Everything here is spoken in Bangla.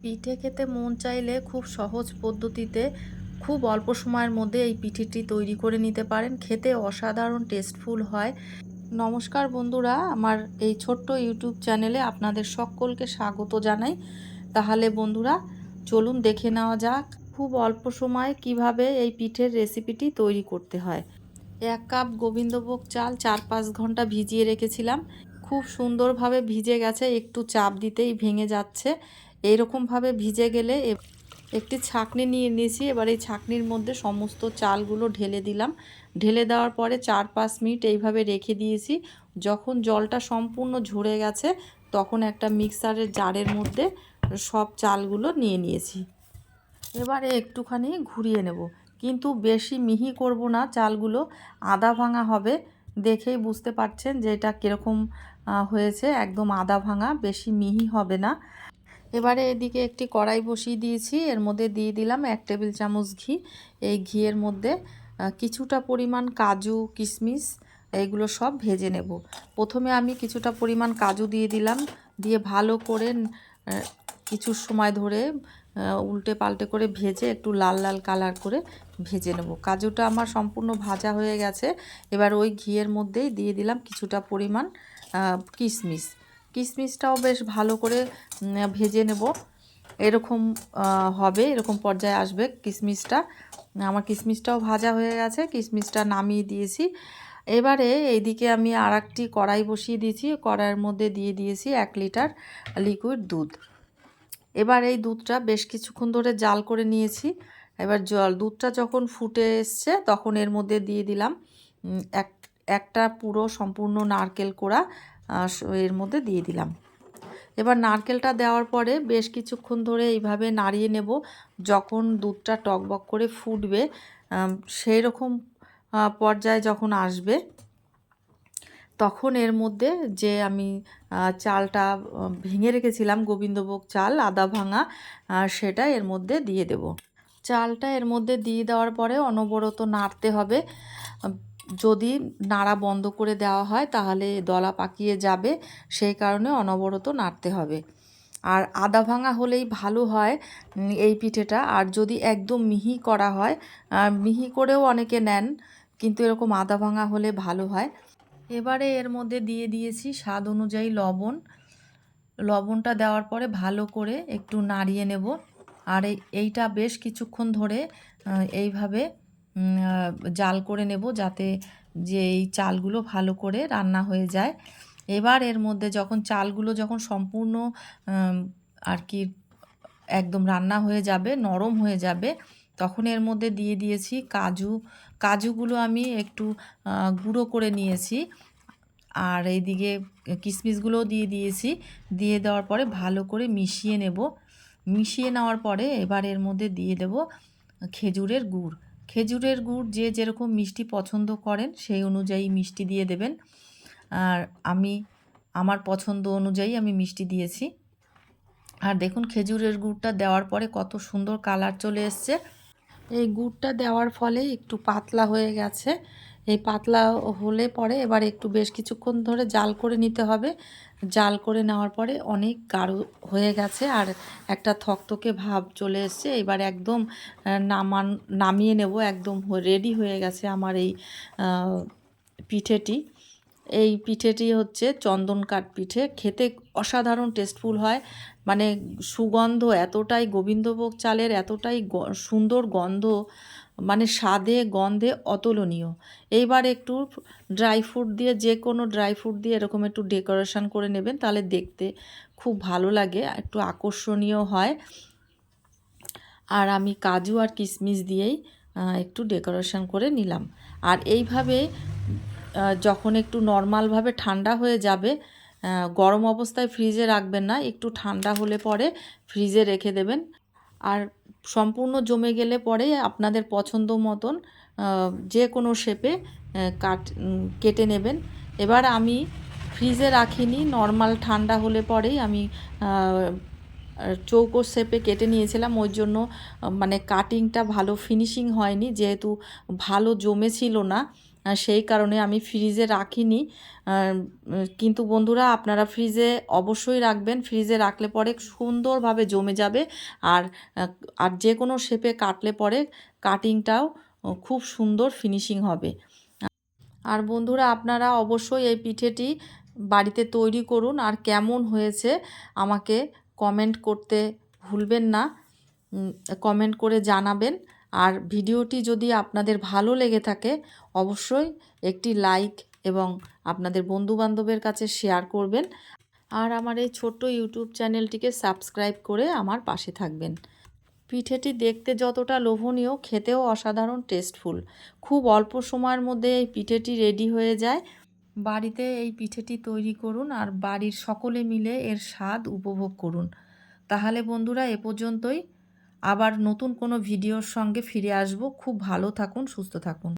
পিঠে খেতে মন চাইলে খুব সহজ পদ্ধতিতে খুব অল্প সময়ের মধ্যে এই পিঠেটি তৈরি করে নিতে পারেন। খেতে অসাধারণ টেস্টফুল হয়। নমস্কার বন্ধুরা, আমার এই ছোট্ট ইউটিউব চ্যানেলে আপনাদের সকলকে স্বাগত জানাই। তাহলে বন্ধুরা, চলুন দেখে নেওয়া যাক খুব অল্প সময়ে কীভাবে এই পিঠের রেসিপিটি তৈরি করতে হয়। এক কাপ গোবিন্দভোগ চাল চার পাঁচ ঘণ্টা ভিজিয়ে রেখেছিলাম। খুব সুন্দরভাবে ভিজে গেছে, একটু চাপ দিতেই ভেঙে যাচ্ছে। এইরকমভাবে ভিজে গেলে একটি ছাকনি নিয়ে নিয়েছি। এবার এই ছাকনির মধ্যে সমস্ত চালগুলো ঢেলে দিলাম। ঢেলে দেওয়ার পরে চার পাঁচ মিনিট এইভাবে রেখে দিয়েছি। যখন জলটা সম্পূর্ণ ঝরে গেছে, তখন একটা মিক্সারের জারের মধ্যে সব চালগুলো নিয়ে নিয়েছি। এবারে একটুখানি ঘুরিয়ে নেব। কিন্তু বেশি মিহি করব না, চালগুলো আদা ভাঙা হবে। দেখেই বুঝতে পারছেন যে এটা কীরকম হয়েছে। একদম আদা ভাঙা, বেশি মিহি হবে না। এবারে এদিকে একটি কড়াই বসিয়ে দিয়েছি। এর মধ্যে দিয়ে দিলাম এক টেবিল চামচ ঘি। এই ঘিয়ের মধ্যে কিছুটা পরিমাণ কাজু, কিশমিশ এইগুলো সব ভেজে নেব। প্রথমে আমি কিছুটা পরিমাণ কাজু দিয়ে দিলাম। দিয়ে ভালো করে কিছু সময় ধরে উল্টে পাল্টে করে ভেজে একটু লাল লাল কালার করে ভেজে নেব। কাজুটা আমার সম্পূর্ণ ভাজা হয়ে গেছে। এবার ওই ঘিয়ের মধ্যেই দিয়ে দিলাম কিছুটা পরিমাণ কিশমিশ। কিশমিশটাও বেশ ভালো করে ভেজে নেব। এরকম হবে, এরকম পর্যায়ে আসবে কিশমিশটা আমার কিশমিশটাও ভাজা হয়ে গেছে কিশমিশটা নামিয়ে দিয়েছি। এবারে এইদিকে আমি আর একটি কড়াই বসিয়ে দিয়েছি। কড়াইয়ের মধ্যে দিয়ে দিয়েছি এক লিটার লিকুইড দুধ। এবার এই দুধটা বেশ কিছুক্ষণ ধরে জাল করে নিয়েছি। এবার জল, দুধটা যখন ফুটে এসছে তখন এর মধ্যে দিয়ে দিলাম এক, একটা পুরো সম্পূর্ণ নারকেল কোড়া এর মধ্যে দিয়ে দিলাম। এবার নারকেলটা দেওয়ার পরে বেশ কিছুক্ষণ ধরে এইভাবে নাড়িয়ে নেব। যখন দুধটা টকবক করে ফুটবে সেই রকম পর্যায়ে যখন আসবে, তখন এর মধ্যে যে আমি চালটা ভেঙে রেখেছিলাম, গোবিন্দভোগ চাল, আদা ভাঙা সেটা এর মধ্যে দিয়ে দেব। চালটা এর মধ্যে দিয়ে দেওয়ার পরে অনবরত নাড়তে হবে। যদি নাড়া বন্ধ করে দেওয়া হয়, তাহলে দলা পাকিয়ে যাবে, সেই কারণে অনবরত নাড়তে হবে। আর আদা ভাঙা হলেই ভালো হয় এই পিঠেটা। আর যদি একদম মিহি করা হয় মিহি করেও অনেকে নেন, কিন্তু এরকম আদা ভাঙা হলে ভালো হয়। এবারে এর মধ্যে দিয়ে দিয়েছি স্বাদ অনুযায়ী লবণ। লবণটা দেওয়ার পরে ভালো করে একটু নাড়িয়ে নেব। আর এই, এইটা বেশ কিছুক্ষণ ধরে এইভাবে জাল করে নেব যাতে যে এই চালগুলো ভালো করে রান্না হয়ে যায়। এবার এর মধ্যে যখন চালগুলো যখন সম্পূর্ণ আর কি একদম রান্না হয়ে যাবে, নরম হয়ে যাবে, তখন এর মধ্যে দিয়ে দিয়েছি কাজু। কাজুগুলো আমি একটু গুঁড়ো করে নিয়েছি। আর এইদিকে কিশমিশগুলোও দিয়ে দিয়েছি। দিয়ে দেওয়ার পরে ভালো করে মিশিয়ে নেব। মিশিয়ে নেওয়ার পরে এবার এর মধ্যে দিয়ে দেব খেজুরের গুড়। খেজুরের গুড় যে যেরকম মিষ্টি পছন্দ করেন, সেই অনুযায়ী মিষ্টি দিয়ে দেবেন। আর আমি, আমার পছন্দ অনুযায়ী আমি মিষ্টি দিয়েছি। আর দেখুন, খেজুরের গুড়টা দেওয়ার পরে কত সুন্দর কালার চলে এসছে। এই গুড়টা দেওয়ার ফলে একটু পাতলা হয়ে গেছে। এই পাতলা হলে পরে এবার একটু বেশ কিছুক্ষণ ধরে জাল করে নিতে হবে। জাল করে নেওয়ার পরে অনেক গাঢ় হয়ে গেছে আর একটা থকথকে ভাব চলে এসছে। এবার একদম নামান, নামিয়ে নেব। একদম রেডি হয়ে গেছে আমার এই পিঠেটি। এই পিঠেটি হচ্ছে চন্দন কাঠ পিঠে। খেতে অসাধারণ টেস্টফুল হয়। মানে সুগন্ধ এতটাই গোবিন্দভোগ চালের এতটাই সুন্দর গন্ধ মানে স্বাদে, গন্ধে অতুলনীয়। এইবার একটু ড্রাই ফ্রুট দিয়ে, যে কোনো ড্রাই ফ্রুট দিয়ে এরকম একটু ডেকোরেশন করে নেবেন, তাহলে দেখতে খুব ভালো লাগে, একটু আকর্ষণীয় হয়। আর আমি কাজু আর কিশমিশ দিয়েই একটু ডেকোরেশন করে নিলাম। আর এইভাবে যখন একটু নর্মালভাবে ঠান্ডা হয়ে যাবে গরম অবস্থায় ফ্রিজে রাখবেন না, একটু ঠান্ডা হলে পরে ফ্রিজে রেখে দেবেন। আর সম্পূর্ণ জমে গেলে পরে আপনাদের পছন্দ মতন যে কোনো শেপে কাট কেটে নেবেন। এবার আমি ফ্রিজে রাখিনি, নর্মাল ঠান্ডা হলে পরেই আমি চৌকো শেপে কেটে নিয়েছিলাম। ওই জন্য মানে কাটিংটা ভালো ফিনিশিং হয়নি, যেহেতু ভালো জমেছিল না। সেই কারণে আমি ফ্রিজে রাখিনি। কিন্তু বন্ধুরা, আপনারা ফ্রিজে অবশ্যই রাখবেন। ফ্রিজে রাখলে পরে সুন্দরভাবে জমে যাবে। আর আর যে কোনো শেপে কাটলে পরে কাটিংটাও খুব সুন্দর ফিনিশিং হবে। আর বন্ধুরা, আপনারা অবশ্যই এই পিঠেটি বাড়িতে তৈরি করুন। আর কেমন হয়েছে আমাকে কমেন্ট করতে ভুলবেন না। কমেন্ট করে জানাবেন। আর ভিডিওটি যদি আপনাদের ভালো লেগে থাকে, অবশ্যই একটি লাইক এবং আপনাদের বন্ধুবান্ধবের কাছে শেয়ার করবেন আর আমার এই ছোট্ট ইউটিউব চ্যানেলটিকে সাবস্ক্রাইব করে আমার পাশে থাকবেন। পিঠেটি দেখতে যতটা লোভনীয়, খেতেও অসাধারণ টেস্টফুল। খুব অল্প সময়ের মধ্যে এই পিঠেটি রেডি হয়ে যায়। বাড়িতে এই পিঠেটি তৈরি করুন আর বাড়ির সকলে মিলে এর স্বাদ উপভোগ করুন। তাহলে বন্ধুরা, এ পর্যন্তই। আবার নতুন কোনো ভিডিওর সঙ্গে ফিরে আসব। খুব ভালো থাকুন সুস্থ থাকুন।